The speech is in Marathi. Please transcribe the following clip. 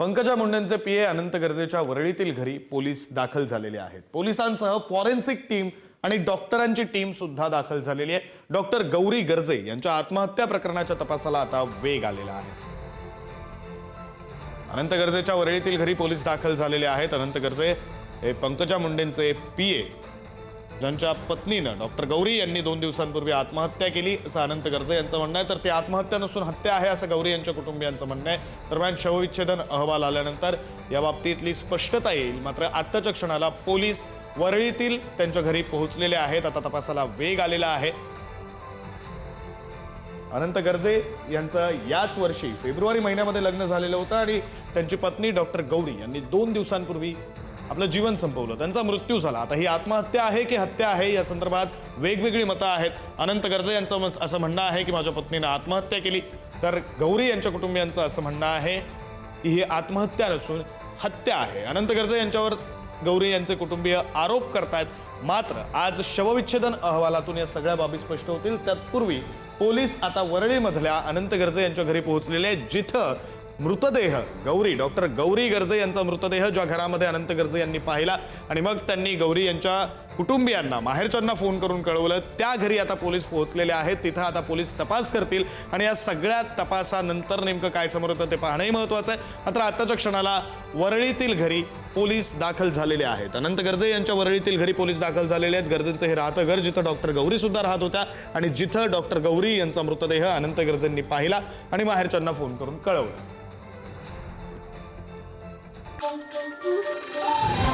पंकजा मुंडेंचे पीए अनंत गरजेच्या वरळीतील घरी पोलीस दाखल झालेले आहेत. पोलिसांसह फॉरेन्सिक टीम आणि डॉक्टरांची टीम सुद्धा दाखल झालेली आहे. डॉक्टर गौरी गर्जे यांच्या आत्महत्या प्रकरणाच्या तपासाला आता वेग आलेला आहे. अनंत गरजेच्या वरळीतील घरी पोलीस दाखल झालेले आहेत. अनंत गर्जे हे पंकजा मुंडेंचे पीए ज्यांच्या पत्नीनं डॉक्टर गौरी यांनी दोन दिवसांपूर्वी आत्महत्या केली असं अनंत गर्जे यांचं म्हणणं आहे. तर ते आत्महत्या नसून हत्या आहे असं गौरी यांच्या कुटुंबियांचं म्हणणं आहे. दरम्यान शवविच्छेदन अहवाल आल्यानंतर या बाबतीतली स्पष्टता येईल. मात्र आत्ताच्या क्षणाला पोलीस वरळीतील त्यांच्या घरी पोहोचलेले आहेत. आता तपासाला वेग आलेला आहे. अनंत गर्जे यांचं याच वर्षी फेब्रुवारी महिन्यामध्ये लग्न झालेलं होतं आणि त्यांची पत्नी डॉक्टर गौरी यांनी दोन दिवसांपूर्वी आपलं जीवन संपवलं. त्यांचा मृत्यू झाला. आता ही आत्महत्या आहे की हत्या आहे? या संदर्भात वेगवेगळी मतं आहेत. अनंत गर्जे यांचं असं म्हणणं आहे की माझ्या पत्नीनं आत्महत्या केली. तर गौरी यांच्या कुटुंबियांचं असं म्हणणं आहे की ही आत्महत्या नसून हत्या आहे. अनंत गर्जे यांच्यावर गौरी यांचे कुटुंबीय आरोप करतायत. मात्र आज शवविच्छेदन अहवालातून या सगळ्या बाबी स्पष्ट होतील. तत्पूर्वी पोलीस आता वरळीमधल्या अनंत गर्जे यांच्या घरी पोहोचलेले आहेत जिथं मृतदेह गौरी डॉक्टर गौरी गर्जे यांचा मृतदेह ज्या घरामध्ये अनंत गर्जे यांनी पाहिला. आणि मग त्यांनी गौरी यांच्या कुटुंबियांना माहेरच्यांना फोन करून कळवलं त्या घरी आता पोलीस पोहोचलेले आहेत तिथं आता पोलीस तपास करतील. आणि या सगळ्या तपासानंतर नेमकं काय समोर होतं ते पाहणंही महत्त्वाचं आहे. मात्र आत्ताच्या क्षणाला वरळीतील घरी पोलीस दाखल झालेले आहेत. अनंत गर्जे यांच्या वरळीतील घरी पोलीस दाखल झालेले आहेत. गर्जेंचं हे राहतं घर जिथं डॉक्टर गौरी सुद्धा राहत होत्या आणि जिथं डॉक्टर गौरी यांचा मृतदेह अनंत गर्जेंनी पाहिला आणि माहेरच्यांना फोन करून कळवलं. Boom, boom.